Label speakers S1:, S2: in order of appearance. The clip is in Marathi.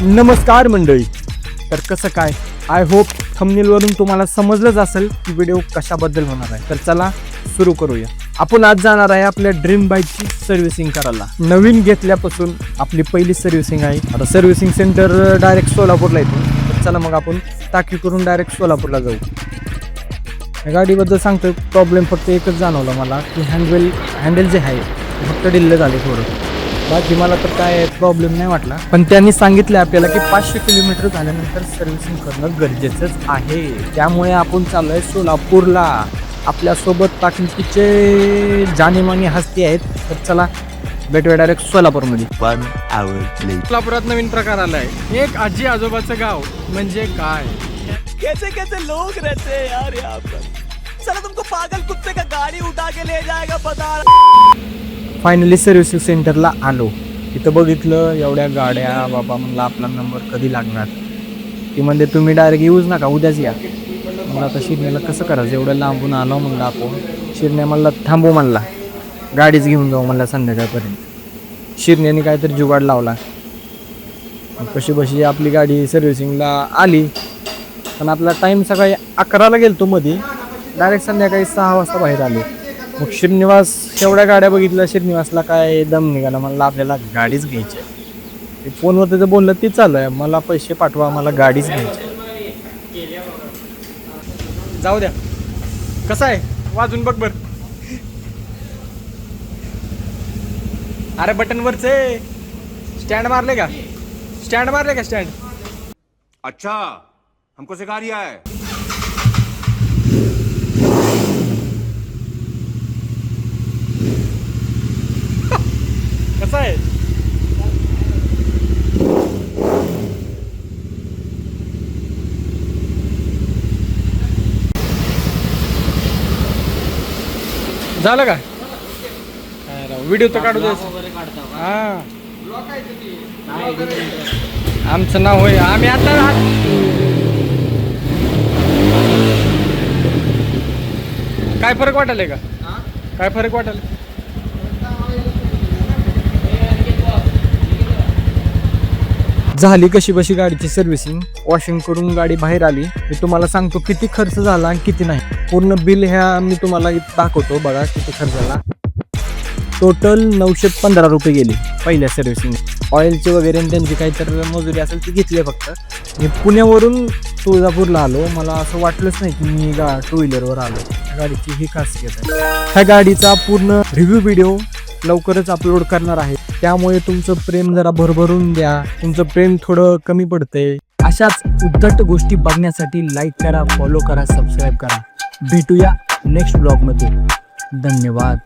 S1: नमस्कार मंडळी. तर कसं काय? आय होप थंबनेलवरून तुम्हाला समजलंच असेल की व्हिडिओ कशाबद्दल होणार आहे. तर चला सुरू करूया. आपण आज जाणार आहे आपल्या ड्रीम बाईकची सर्व्हिसिंग करायला. नवीन घेतल्यापासून आपली पहिली सर्व्हिसिंग आहे. आता सर्व्हिसिंग सेंटर डायरेक्ट सोलापूरला येतो. तर चला मग आपण टाकी करून डायरेक्ट सोलापूरला जाऊ. गाडीबद्दल सांगतो प्रॉब्लेम फक्त एकच जाणवला मला की हँडवेल हँडल जे आहे फक्त डिल्ले झाले थोडं. बाकी मला तर काय प्रॉब्लेम नाही वाटला. पण त्यांनी सांगितलं आपल्याला की पाचशे किलोमीटर झाल्यानंतर सर्व्हिसिंग करणं गरजेचंच आहे. त्यामुळे आपण चालू आहे सोलापूरला आपल्यासोबत पाकिस्तीचे जाणीमानी हस्ती आहेत. तर चला भेटूया डायरेक्ट सोलापूरमध्ये.
S2: Hour later.
S1: सोलापुरात नवीन प्रकार आलाय. एक आजी आजोबाचं गाव म्हणजे काय?
S3: कैसे कैसे लोग रहते हैं यार यहाँ पर। चलो तुमको पागल कुत्ते का गाड़ी उठा के ले जाएगा बता
S1: फायनली सर्व्हिसिंग सेंटरला आलो. तिथं बघितलं एवढ्या गाड्या बाबा म्हणलं आपला नंबर कधी लागणार? ती म्हणजे तुम्ही डायरेक्ट येऊच नका उद्याच या. मला आता शिरण्याला कसं करायचं? एवढं लांबून आलो म्हणलं आपण. शिरण्या म्हणला थांबू म्हणला. गाडीच घेऊन जाऊ म्हणला संध्याकाळपर्यंत. शिरण्याने काहीतरी जुगाड लावला. कशी बशी आपली गाडी सर्व्हिसिंगला आली. पण आपला टाईम सकाळी अकराला गेलतो मध्ये डायरेक्ट संध्याकाळी सहा वाजता बाहेर आलो. मग श्रीनिवास एवढ्या गाड्या बघितल्या श्रीनिवासला काय दम निघाला? मला आपल्याला गाडीच घ्यायची आहे. ते फोनवर त्याचं बोललं ते चालू आहे. मला पैसे पाठवा मला गाडीच घ्यायची आहे. जाऊ द्या. कसं आहे? वाजून बघ बर. अरे बटन आहे. स्टँड मारले का? स्टँड मारले का स्टँड
S4: अच्छा हमको सिखा रिया है
S1: कसं आहे झालं का? व्हिडिओ तर काढू द्यायचं हा. आमचं नाव होय. आम्ही आता काय फरक वाटायला का? काय फरक वाटायला झाली कशी बशी गाडीची सर्व्हिसिंग वॉशिंग करून गाडी बाहेर आली. मी तुम्हाला सांगतो किती खर्च झाला आणि किती नाही. पूर्ण बिल ह्या मी तुम्हाला दाखवतो बघा किती खर्च झाला. टोटल नऊशे पंधरा रुपये गेले पहिल्या सर्व्हिसिंग ऑइलचे वगैरे आणि त्यांची काहीतरी मजुरी असेल ती घेतली फक्त. मी पुण्यावरून तुळजापूरला आलो. मला असं वाटलंच नाही की मी गा टू व्हीलरवर आलो. गाडीची ही खासियत आहे. ह्या गाडीचा पूर्ण रिव्ह्यू व्हिडिओ लवकरच अपलोड करणार आहे. त्यामुळे तुमचं प्रेम जरा भरभरून द्या. तुमचं प्रेम थोडं कमी पडतंय. अशाच उद्धट गोष्टी बघण्यासाठी लाईक करा फॉलो करा सबस्क्राईब करा. भेटूया नेक्स्ट ब्लॉगमध्ये धन्यवाद.